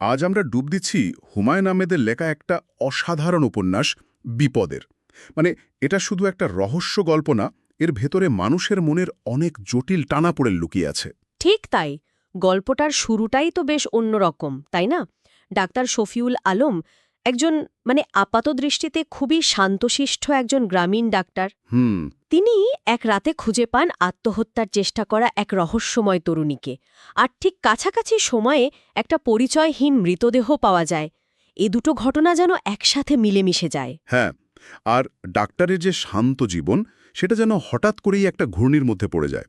আজ আমরা ডুব দিচ্ছি হুমায়ুন আহমেদের লেখা একটা অসাধারণ উপন্যাস, বিপদের। মানে এটা শুধু একটা রহস্য গল্প না, এর ভেতরে মানুষের মনের অনেক জটিল টানাপোড়েন লুকিয়ে আছে। ঠিক তাই। গল্পটার শুরুটাই তো বেশ অন্যরকম, তাই না? ডাক্তার শফিউল আলম একজন মানে আপাত দৃষ্টিতে খুবই শান্তশিষ্ট একজন গ্রামীণ ডাক্তার। হুম। তিনি এক রাতে খুঁজে পান আত্মহত্যার চেষ্টা করা এক রহস্যময় তরুণীকে। আর ঠিক কাছাকাছি সময়ে একটা পরিচয়হীন মৃতদেহ পাওয়া যায়। এ দুটো ঘটনা যেন একসাথে মিলেমিশে যায়। হ্যাঁ আর ডাক্তারের যে শান্ত জীবন সেটা যেন হঠাৎ করেই একটা ঘূর্ণির মধ্যে পড়ে যায়।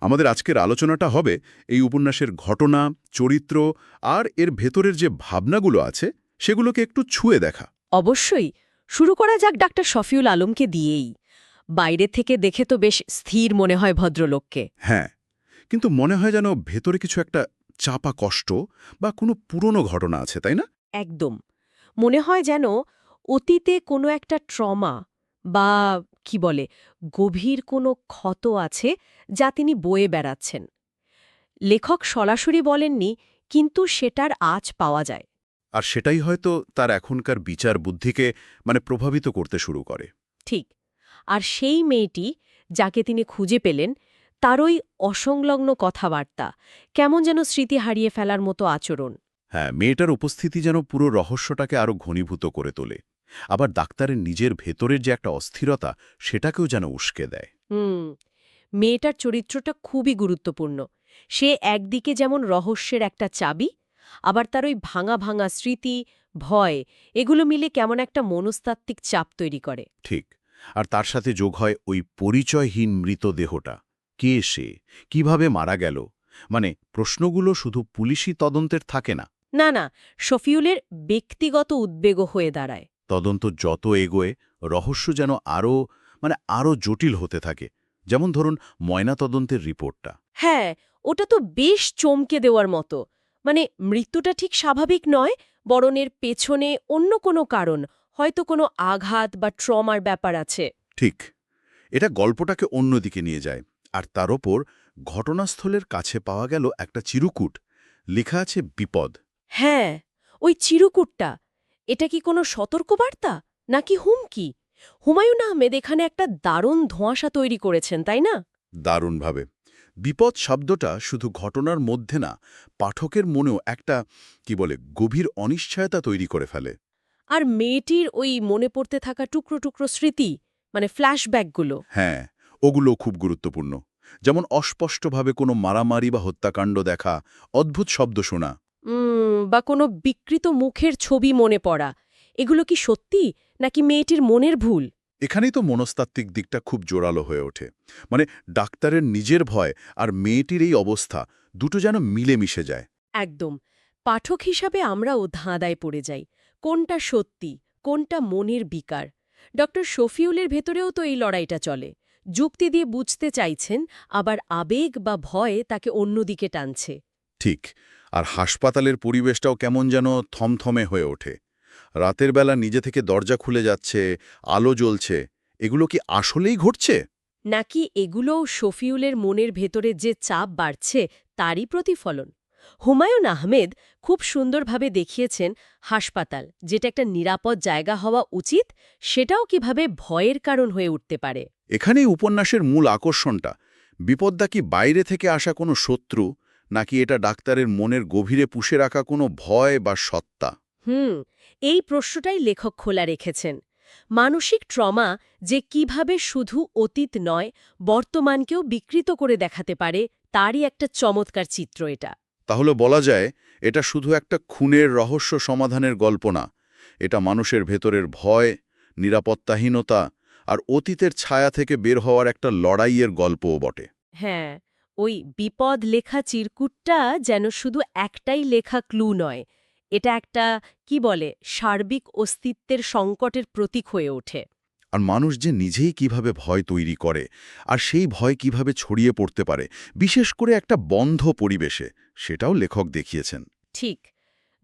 আমাদের আজকের আলোচনাটা হবে এই উপন্যাসের ঘটনা চরিত্র আর এর ভেতরের যে ভাবনাগুলো আছে সেগুলোকে একটু ছুঁয়ে দেখা। অবশ্যই শুরু করা যাক ডাক্তার শফিউল আলমকে দিয়েই। বাইরে থেকে দেখে তো বেশ স্থির মনে হয় ভদ্রলোককে। হ্যাঁ কিন্তু মনে হয় যেন ভেতরে কিছু একটা চাপা কষ্ট বা কোনো পুরনো ঘটনা আছে তাই না? একদম। মনে হয় যেন অতীতে কোনো একটা ট্রমা বা কি বলে গভীর কোনো ক্ষত আছে যা তিনি বয়ে বেড়াচ্ছেন। লেখক সরাসরি বলেননি কিন্তু সেটার আজ পাওয়া যায়। আর সেটাই হয়তো তার এখনকার বিচার বুদ্ধিকে মানে প্রভাবিত করতে শুরু করে। ঠিক। আর সেই মেয়েটি যাকে তিনি খুঁজে পেলেন তারই অসংলগ্ন কথাবার্তা কেমন যেন স্মৃতি হারিয়ে ফেলার মতো আচরণ। হ্যাঁ মেয়েটার উপস্থিতি যেন পুরো রহস্যটাকে আরও ঘনীভূত করে তোলে। আবার ডাক্তারের নিজের ভেতরের যে একটা অস্থিরতা সেটাকেও যেন উস্কে দেয়। হুম মেয়েটার চরিত্রটা খুবই গুরুত্বপূর্ণ। সে একদিকে যেমন রহস্যের একটা চাবি আবার তার ওই ভাঙা ভাঙা স্মৃতি ভয় এগুলো মিলে কেমন একটা মনস্তাত্ত্বিক চাপ তৈরি করে। ঠিক। আর তার সাথে যোগ হয় ওই পরিচয়হীন মৃতদেহটা। কে সে? কীভাবে মারা গেল? মানে প্রশ্নগুলো শুধু পুলিশি তদন্তের থাকে না। না না শফিউলের ব্যক্তিগত উদ্বেগ হয়ে দাঁড়ায়। তদন্ত যত এগোয় রহস্য যেন আরও মানে আরও জটিল হতে থাকে। যেমন ধরুন ময়নাতদন্তের রিপোর্টটা। হ্যাঁ ওটা তো বেশ চমকে দেওয়ার মতো। মানে মৃত্যুটা ঠিক স্বাভাবিক নয় বরণের পেছনে অন্য কোনো কারণ হয়তো কোনো আঘাত বা ট্রমার ব্যাপার আছে। ঠিক। এটা গল্পটাকে অন্যদিকে নিয়ে যায় আর তার ওপর ঘটনাস্থলের কাছে পাওয়া গেল একটা চিরুকুট। লেখা আছে বিপদ। হ্যাঁ ওই চিরকুটটা। এটা কি কোনো সতর্কবার্তা নাকি হুমকি? হুমায়ুন আহমেদ এখানে একটা দারুণ ধোঁয়াশা তৈরি করেছেন তাই না? দারুণভাবে। বিপদ শব্দটা শুধু ঘটনার মধ্যে না পাঠকের মনেও একটা কি বলে গভীর অনিশ্চয়তা তৈরি করে ফেলে। আর মেয়েটির ওই মনে পড়তে থাকা টুকরো টুকরো স্মৃতি মানে ফ্ল্যাশব্যাকগুলো। হ্যাঁ ওগুলো খুব গুরুত্বপূর্ণ। যেমন অস্পষ্টভাবে কোনো মারামারি বা হত্যাকাণ্ড দেখা অদ্ভুত শব্দ শোনা। বা কোনো বিকৃত মুখের ছবি মনে পড়া এগুলো কি সত্যি নাকি মেয়েটির মনের ভুল? এখানেই তো মনস্তাত্ত্বিক দিকটা খুব জোরালো হয়ে ওঠে। মানে ডাক্তারের নিজের ভয় আর মেয়েটির এই অবস্থা দুটো যেন মিলেমিশে যায়। একদম। পাঠক হিসাবে আমরাও ধাঁধায় পড়ে যাই। কোনটা সত্যি কোনটা মনের বিকার? ড শফিউলের ভেতরেও তো এই লড়াইটা চলে। যুক্তি দিয়ে বুঝতে চাইছেন আবার আবেগ বা ভয়ে তাকে অন্যদিকে টানছে। ঠিক। আর হাসপাতালের পরিবেশটাও কেমন যেন থমথমে হয়ে ওঠে। রাতের বেলা নিজে থেকে দরজা খুলে যাচ্ছে আলো জ্বলছে। এগুলো কি আসলেই ঘটছে? নাকি এগুলোও শফিউলের মনের ভেতরে যে চাপ বাড়ছে তারই প্রতিফলন? হুমায়ুন আহমেদ খুব সুন্দরভাবে দেখিয়েছেন হাসপাতাল যেটা একটা নিরাপদ জায়গা হওয়া উচিত সেটাও কীভাবে ভয়ের কারণ হয়ে উঠতে পারে? এখানেই উপন্যাসের মূল আকর্ষণটা। বিপদটা কি বাইরে থেকে আসা কোনো শত্রু নাকি এটা ডাক্তারের মনের গভীরে পুষে রাখা কোনো ভয় বা সত্তা? হুম এই প্রশ্নটাই লেখক খোলা রেখেছেন। মানসিক ট্রমা যে কীভাবে শুধু অতীত নয় বর্তমানকেও বিকৃত করে দেখাতে পারে তারই একটা চমৎকার চিত্র এটা। তাহলে বলা যায় এটা শুধু একটা খুনের রহস্য সমাধানের গল্প না এটা মানুষের ভেতরের ভয় নিরাপত্তাহীনতা আর অতীতের ছায়া থেকে বের হওয়ার একটা লড়াইয়ের গল্পও বটে। হ্যাঁ ওই বিপদ লেখা চিরকুটটা যেন শুধু একটাই লেখা ক্লু নয় এটা একটা কি বলে সার্বিক অস্তিত্বের সংকটের প্রতীক হয়ে ওঠে। আর মানুষ যে নিজেই কীভাবে ভয় তৈরি করে আর সেই ভয় কীভাবে ছড়িয়ে পড়তে পারে বিশেষ করে একটা বন্ধ পরিবেশে সেটাও লেখক দেখিয়েছেন। ঠিক।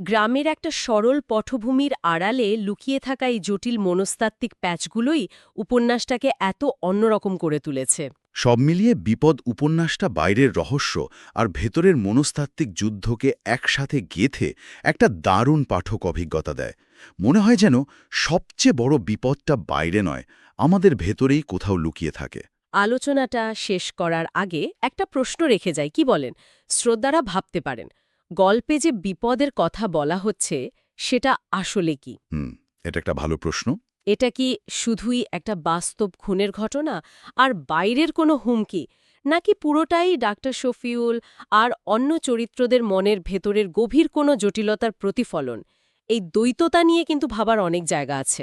গ্রামের একটা সরল পটভূমির আড়ালে লুকিয়ে থাকা এই জটিল মনস্তাত্ত্বিক প্যাচগুলোই উপন্যাসটাকে এত অন্যরকম করে তুলেছে। সব মিলিয়ে বিপদ উপন্যাসটা বাইরের রহস্য আর ভেতরের মনস্তাত্ত্বিক যুদ্ধকে একসাথে গেথে একটা দারুণ পাঠক অভিজ্ঞতা দেয়। মনে হয় যেন সবচেয়ে বড় বিপদটা বাইরে নয় আমাদের ভেতরেই কোথাও লুকিয়ে থাকে। আলোচনাটা শেষ করার আগে একটা প্রশ্ন রেখে যায় কি বলেন? শ্রদ্ধারা ভাবতে পারেন গল্পে যে বিপদের কথা বলা হচ্ছে সেটা আসলে কি? হুম এটা একটা ভালো প্রশ্ন। এটা কি শুধুই একটা বাস্তব খুনের ঘটনা? আর বাইরের কোনো হুমকি? নাকি পুরোটাই ডাক্তার শফিউল আর অন্য চরিত্রদের মনের ভেতরের গভীর কোনো জটিলতার প্রতিফলন? এই দ্বৈততা নিয়ে কিন্তু ভাবার অনেক জায়গা আছে।